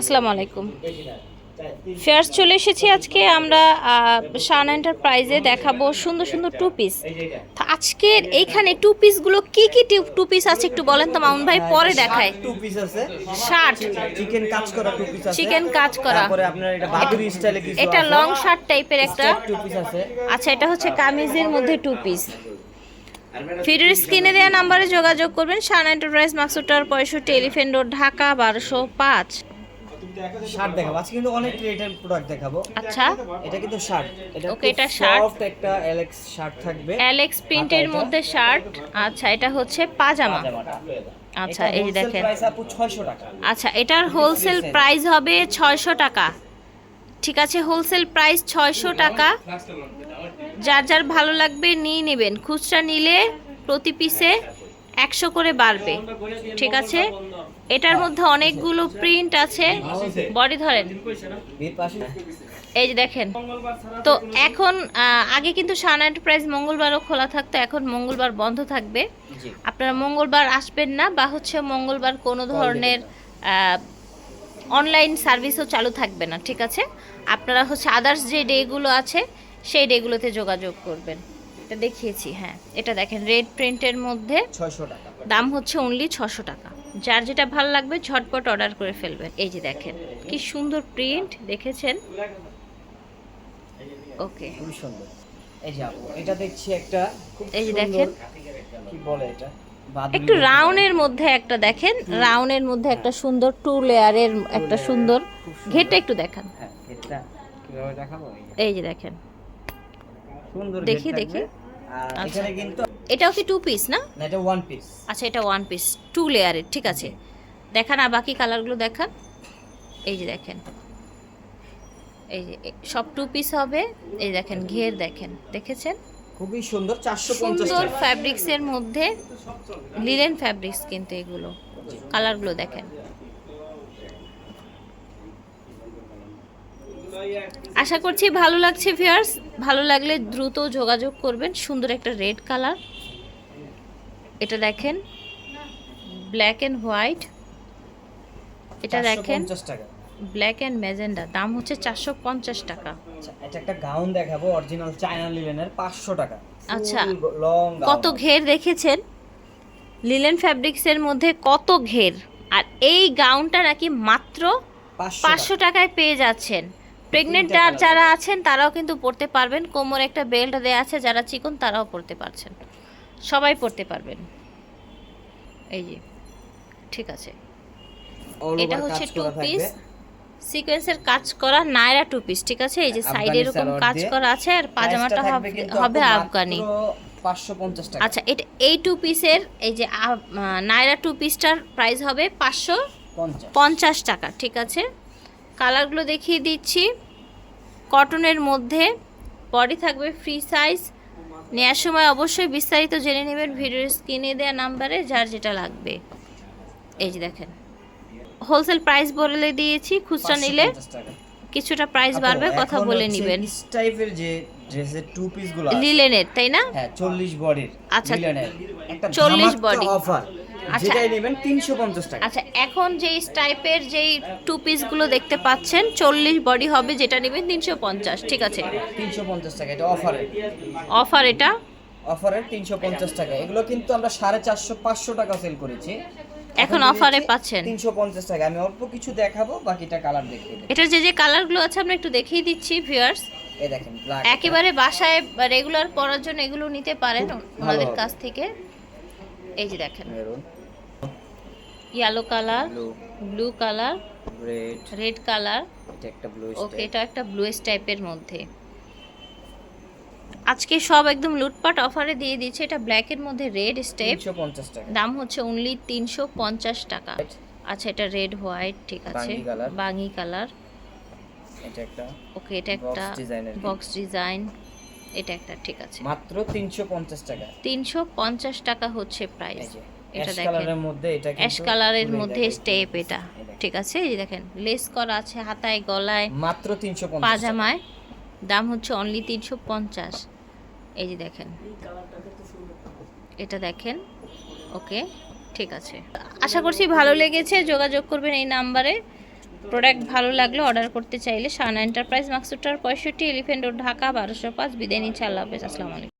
আসসালামু আলাইকুম। ফেয়ার্স চলে এসেছি আজকে আমরা শান এন্টারপ্রাইজে দেখাবো সুন্দর সুন্দর টু পিস আজকের এইখানে টু পিসগুলো কি কি টু পিস আছে একটু বলেন তো মামুন ভাই পরে দেখায়। টু পিস আছে। শার্ট চিকেন কাজ করা টু পিস আছে। চিকেন কাজ করা। তারপরে আপনার এটা বাদুরি স্টাইলে কিছু এটা লং শার্ট টাইপের একটা। টু পিস আছে। আচ্ছা এটা হচ্ছে কামিজের মধ্যে টু পিস ভিডিওর স্ক্রিনে দেওয়া নাম্বারে যোগাযোগ করবেন শান এন্টারপ্রাইজ মাকসুটার পঁয়ষট্টি এলিফেন্ট রোড ঢাকা বারোশো পাঁচ। শার্ট দেখাবো। আজকে কিন্তু অনেক রেটের প্রোডাক্ট দেখাবো। আচ্ছা। এটা কিন্তু শার্ট। এটা Okay, এটা। সফট একটা এলেক্স শার্ট থাকবে। অ্যালেক্স প্রিন্টের মধ্যে শার্ট। আচ্ছা এটা হচ্ছে পাজামা। আচ্ছা এই যে দেখেন। প্রাইস আপু 600 টাকা। আচ্ছা এটার হোলসেল প্রাইস হবে ছয়শো টাকা। ঠিক আছে হোলসেল প্রাইস ছয়শো টাকা। যার যার ভালো লাগবে নিয়ে নেবেন। খুচরা নিলে প্রতি পিসে একশো করে বাড়বে। ঠিক আছে? এটার মধ্যে অনেকগুলো প্রিন্ট আছে। বডি ধরেন। এই যে দেখেন। তো এখন আগে কিন্তু শান এন্টারপ্রাইজ মঙ্গলবারও খোলা থাকতো এখন মঙ্গলবার বন্ধ থাকবে। আপনারা মঙ্গলবার আসবেন না বা হচ্ছে মঙ্গলবার কোনো ধরনের অনলাইন সার্ভিসও চালু থাকবে না ঠিক আছে? আপনারা হচ্ছে আদার্স যে ডেগুলো আছে সেই ডেগুলোতে যোগাযোগ করবেন। এটা দেখিয়েছি হ্যাঁ। এটা দেখেন রেড প্রিন্টের মধ্যে 600 টাকা। দাম হচ্ছে অনলি ছশো টাকা। যার যেটা ভালো লাগবে ঝটপট অর্ডার করে ফেলবেন। এই যে দেখেন কি সুন্দর প্রিন্ট দেখেছেন? ওকে খুবই সুন্দর। এই যে এটা দেখছি একটা খুব এই যে দেখেন। কি বলে এটা? একটু। রাউন্ডের মধ্যে একটা দেখেন রাউন্ডের মধ্যে একটা সুন্দর টু লেয়ারের একটা সুন্দর ঘেরটা একটু দেখান। হ্যাঁ এটা কীভাবে দেখাবো? এই যে। দেখেন। সুন্দর দেখি, দেখি। আর আচ্ছা। এখানে কিন্তু এটাও কি টু পিস না? না এটা ওয়ান পিস আচ্ছা এটা ওয়ান পিস টু লেয়ারের ঠিক আছে। দেখান আর বাকি কালারগুলো দেখান এই যে দেখেন। এই যে সব টু পিস হবে। এই দেখেন ঘের দেখেন দেখেছেন? খুবই সুন্দর 450 সুন্দর ফ্যাব্রিক্সের মধ্যে লিলেন ফ্যাব্রিক্স কিন্তু এগুলো। কালারগুলো দেখেন। আশা করছি ভালো লাগছে ভিউয়ার্স ভালো লাগলে দ্রুত যোগাযোগ করবেন। সুন্দর একটা রেড কালার। এটা দেখেন। ব্ল্যাক অ্যান্ড হোয়াইট এটা দেখেন। ব্ল্যাক অ্যান্ড ম্যাজেন্ডা দাম হচ্ছে চারশো পঞ্চাশ টাকা। আচ্ছা এটা একটা গাউন দেখাবো অরিজিনাল চায়না লিলেনের 500 টাকা। আচ্ছা। লং কত ঘের দেখেছেন? লিলেন ফ্যাব্রিক্সের মধ্যে কত ঘের? আর এই গাউনটা নাকি মাত্র 500 পাঁচশো টাকায় পেয়ে যাচ্ছেন। প্রেগনেন্ট colour যারা আছেন তারাও কিন্তু পড়তে পারবেন। কোমর একটা বেল্ট দেওয়া আছে যারা চিকন তারাও পড়তে পারছেন। সবাই পড়তে পারবেন। এই যে ঠিক আছে। এটা হচ্ছে টু পিস সিকোয়েন্সের কাজ করা নায়রা টু পিস ঠিক আছে? এই যে সাইডে এরকম কাজ করা আছে আর পাজামাটা হবে- আফগানি 550 টাকা। আচ্ছা এটা এই টু পিসের এই যে নায়রা টু পিসটার প্রাইস হবে পাঁচশো পঞ্চাশ টাকা ঠিক আছে? কালারগুলো দেখিয়ে দিচ্ছি। কটনের মধ্যে বডি থাকবে ফ্রি সাইজ নেওয়ার সময় অবশ্যই বিস্তারিত জেনে নেবেন ভিডিওর স্ক্রিনে দেওয়া নাম্বারে যার যেটা লাগবে। এই যে দেখেন। হোলসেল প্রাইস বলে দিয়েছি খুচরা নিলে কিছুটা প্রাইস বাড়বে কথা বলে নেবেন। টাইপের যে ড্রেসের টু পিসগুলো লিলেনের তাই না? হ্যাঁ 40 বডির আচ্ছা, লিলেনের একটা 40 ধামাকা body। অফার আচ্ছা। যেটাই নেবেন 350 টাকা। আচ্ছা এখন যেই টাইপের যেই টু পিসগুলো দেখতে পাচ্ছেন চল্লিশ বডি হবে যেটা নেবেন তিনশো পঞ্চাশ ঠিক আছে? 350 টাকা এটা অফারে অফার এটা? অফারে 350 টাকা। এগুলো কিন্তু আমরা 450 500 টাকা সেল করেছি। এখন অফারে পাচ্ছেন? 350 টাকা। আমি অল্প কিছু দেখাবো বাকিটা কালার দেখিয়ে দেব। এটার যে যে কালারগুলো আছে আমরা একটু দেখিয়ে দিচ্ছি ভিউয়ার্স এই দেখেন ব্ল্যাক একেবারে বাসায় রেগুলার পরার জন্য এগুলো নিতে পারেন ওনাদের কাছ থেকে। এই যে দেখেন। Maroon. Yellow colour blue blue colour red red colour এটা একটা ব্লু ওকে এটা একটা ব্লুয়েস টাইপের মধ্যে। আজকে সব একদম লুটপাট অফারে দিয়ে দিচ্ছে। এটা ব্ল্যাকের মধ্যে রেড স্টেপ 350 টাকা। দাম হচ্ছে অনলি তিনশো পঞ্চাশ টাকা। আচ্ছা এটা রেড হোয়াইট ঠিক আছে। বাঙ্গি বাঙি কালার এটা একটা ওকে এটা একটা বক্স ডিজাইন এটা একটা ঠিক আছে। মাত্র 350 টাকা। তিনশো পঞ্চাশ টাকা হচ্ছে প্রাইস এটা অ্যাশ দেখেন। কালারের মধ্যে এটা অ্যাশ কালারের মধ্যে স্টেপ এটা। ঠিক আছে এই যে দেখেন লেস করা আছে হাতায় গলায়। মাত্র 350 পাজামায় দাম হচ্ছে অনলি তিনশো পঞ্চাশ। এই যে দেখেন। এটা দেখেন। ওকে ঠিক আছে। আশা করছি ভালো লেগেছে যোগাযোগ করবেন এই নাম্বারে প্রোডাক্ট ভালো লাগলে অর্ডার করতে চাইলে শাহানা এন্টারপ্রাইজ মাকসুটার পঁয়ষট্টি এলিফেন্ট ও ঢাকা বারোশো পাঁচ। বিদায় নিচ্ছে, আল্লাহ হাফেজ। আসসালামু আলাইকুম।